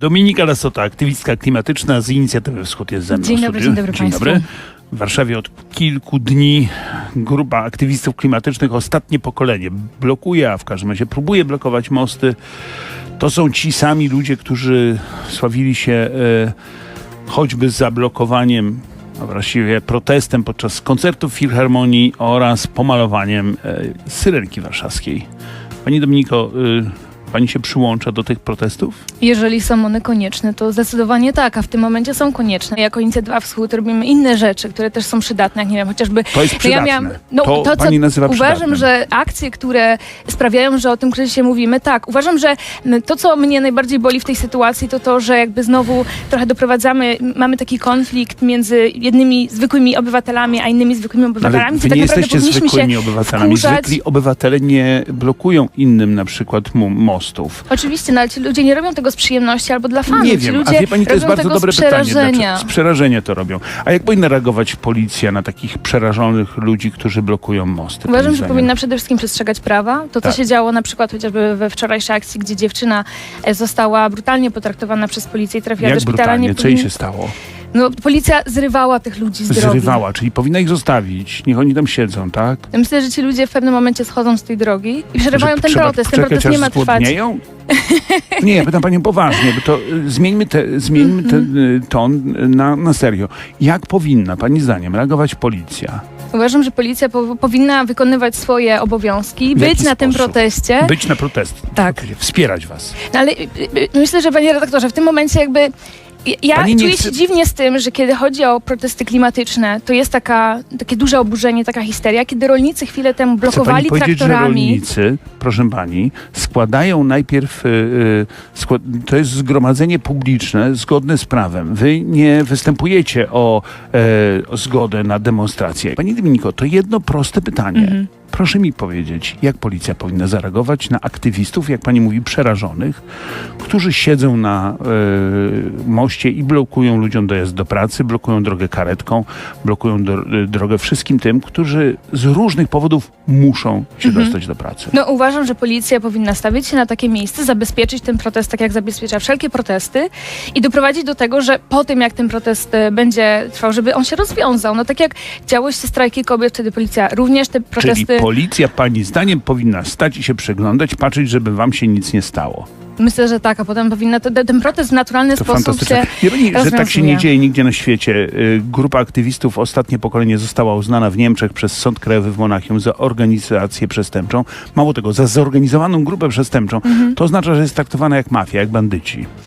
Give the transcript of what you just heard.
Dominika Lasota, aktywistka klimatyczna z Inicjatywy Wschód jest ze mną. Dzień dobry, dzień dobry Dzień państwu. dobry. W Warszawie od kilku dni grupa aktywistów klimatycznych, ostatnie pokolenie, blokuje, a w każdym razie próbuje blokować mosty. To są ci sami ludzie, którzy sławili się e, choćby zablokowaniem, a właściwie protestem podczas koncertów Filharmonii oraz pomalowaniem e, Syrenki Warszawskiej. Pani Dominiko, e, pani się przyłącza do tych protestów? Jeżeli są one konieczne, to zdecydowanie tak, a w tym momencie są konieczne. Jako Inicjatywa Wschód robimy inne rzeczy, które też są przydatne, jak nie wiem, chociażby... To jest no przydatne. ja miałam, no, to, to, co pani nazywa Uważam, przydatnym. że akcje, które sprawiają, że o tym kryzysie mówimy, tak. Uważam, że to, co mnie najbardziej boli w tej sytuacji, to to, że jakby znowu trochę doprowadzamy, mamy taki konflikt między jednymi zwykłymi obywatelami, a innymi zwykłymi Ale obywatelami. wy gdzie nie tak naprawdę jesteście zwykłymi obywatelami. wkurzać. Zwykli obywatele nie blokują innym na przykład mu- Oczywiście, no ale ci ludzie nie robią tego z przyjemności albo dla fanów. nie ci wiem, ludzie a wie pani, to jest bardzo dobre z pytanie. Dlaczego? Z przerażenia to robią. A jak powinna reagować policja na takich przerażonych ludzi, którzy blokują mosty? Uważam, że powinna przede wszystkim przestrzegać prawa. To, co Tak. się działo na przykład chociażby we wczorajszej akcji, gdzie dziewczyna e, została brutalnie potraktowana przez policję i trafiła Jak do szpitala. brutalnie? Nie Co jej się stało? No, policja zrywała tych ludzi z drogi. Zrywała, czyli powinna ich zostawić. Niech oni tam siedzą, tak? Ja Myślę, że ci ludzie w pewnym momencie schodzą z tej drogi i przerywają Że ten protest. Ten protest nie ma trwać. Nie, ja pytam panią poważnie, bo to y, zmieńmy, te, zmieńmy ten y, ton y, na, na serio. Jak powinna, pani zdaniem, reagować policja? Uważam, że policja po, powinna wykonywać swoje obowiązki, być na tym sposób? proteście. Być na protest. Tak. Wspierać was. No ale myślę, że panie redaktorze, w tym momencie jakby ja- Pani czuję chce- się dziwnie z tym, że kiedy chodzi o protesty klimatyczne, to jest taka, takie duże oburzenie, taka histeria, kiedy rolnicy chwilę temu Chce blokowali pani powiedzieć, że traktorami. rolnicy, proszę pani, składają najpierw, y, y, skład, to jest zgromadzenie publiczne zgodne z prawem. Wy nie występujecie o, e, o zgodę na demonstrację. Pani Dominiko, to jedno proste pytanie. Mhm. Proszę mi powiedzieć, jak policja powinna zareagować na aktywistów, jak pani mówi, przerażonych, którzy siedzą na e, moście i blokują ludziom dojazd do pracy, blokują drogę karetką, blokują do, e, drogę wszystkim tym, którzy z różnych powodów muszą się Mhm. dostać do pracy. No uważam, że policja powinna stawić się na takie miejsce, zabezpieczyć ten protest tak jak zabezpiecza wszelkie protesty i doprowadzić do tego, że po tym jak ten protest e, będzie trwał, żeby on się rozwiązał. No tak jak działy się strajki kobiet, wtedy policja również te protesty... Policja, pani zdaniem, powinna stać i się przyglądać, patrzeć, żeby wam się nic nie stało. Myślę, że tak, a potem powinna te, ten protest w naturalny To sposób się pani, że tak się nie dzieje nigdzie na świecie. Y, Grupa aktywistów Ostatnie Pokolenie została uznana w Niemczech przez Sąd Krajowy w Monachium za organizację przestępczą. Mało tego, za zorganizowaną grupę przestępczą. To oznacza, że jest traktowana jak mafia, jak bandyci.